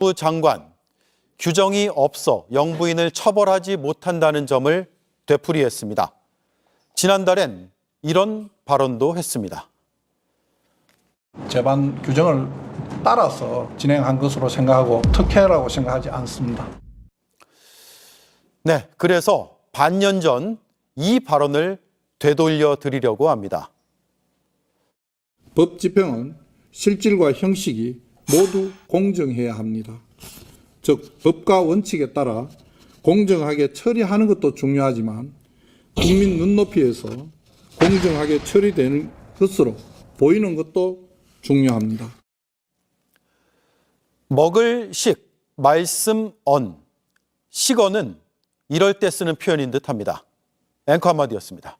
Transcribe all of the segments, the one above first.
부 장관 규정이 없어 영부인을 처벌하지 못한다는 점을 되풀이했습니다. 지난달엔 이런 발언도 했습니다. 재반 규정을 따라서 진행한 것으로 생각하고 특혜라고 생각하지 않습니다. 네, 그래서 반년 전 이 발언을 되돌려 드리려고 합니다. 법 집행은 실질과 형식이 모두 공정해야 합니다. 즉, 법과 원칙에 따라 공정하게 처리하는 것도 중요하지만 국민 눈높이에서 공정하게 처리되는 것으로 보이는 것도 중요합니다. 먹을 식, 말씀 언, 식언은 이럴 때 쓰는 표현인 듯 합니다. 앵커 한마디였습니다.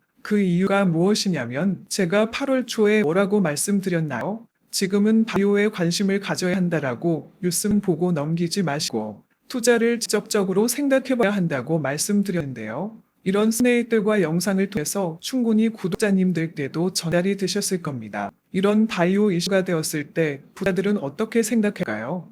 그 이유가 무엇이냐면 제가 8월 초에 뭐라고 말씀드렸나요? 지금은 바이오에 관심을 가져야 한다라고 뉴스는 보고 넘기지 마시고 투자를 지적적으로 생각해봐야 한다고 말씀드렸는데요. 이런 스네이들과 영상을 통해서 충분히 구독자님들께도 전달이 되셨을 겁니다. 이런 바이오 이슈가 되었을 때 부자들은 어떻게 생각할까요?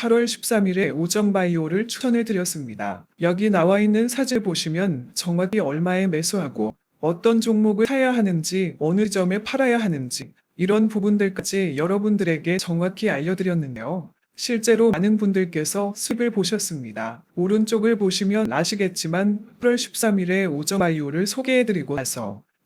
8월 13일에 오정바이오를 추천해 드렸습니다. 여기 나와 있는 사진을 보시면 정확히 얼마에 매수하고 어떤 종목을 사야 하는지 어느 점에 팔아야 하는지 이런 부분들까지 여러분들에게 정확히 알려드렸는데요. 실제로 많은 분들께서 수익을 보셨습니다. 오른쪽을 보시면 아시겠지만 8월 13일에 오정바이오를 소개해드리고 나서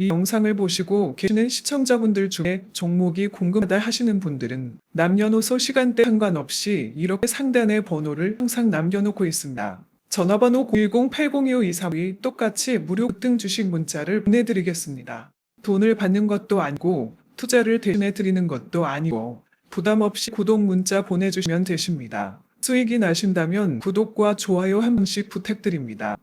이 영상을 보시고 계시는 시청자분들 중에 종목이 궁금하다 하시는 분들은 남녀노소 시간대 상관없이 이렇게 상단에 번호를 항상 남겨놓고 있습니다. 전화번호 010-802-5232 똑같이 무료 급등 주식 문자를 보내드리겠습니다. 돈을 받는 것도 아니고 투자를 대신해 드리는 것도 아니고 부담 없이 구독 문자 보내주시면 되십니다. 수익이 나신다면 구독과 좋아요 한 번씩 부탁드립니다.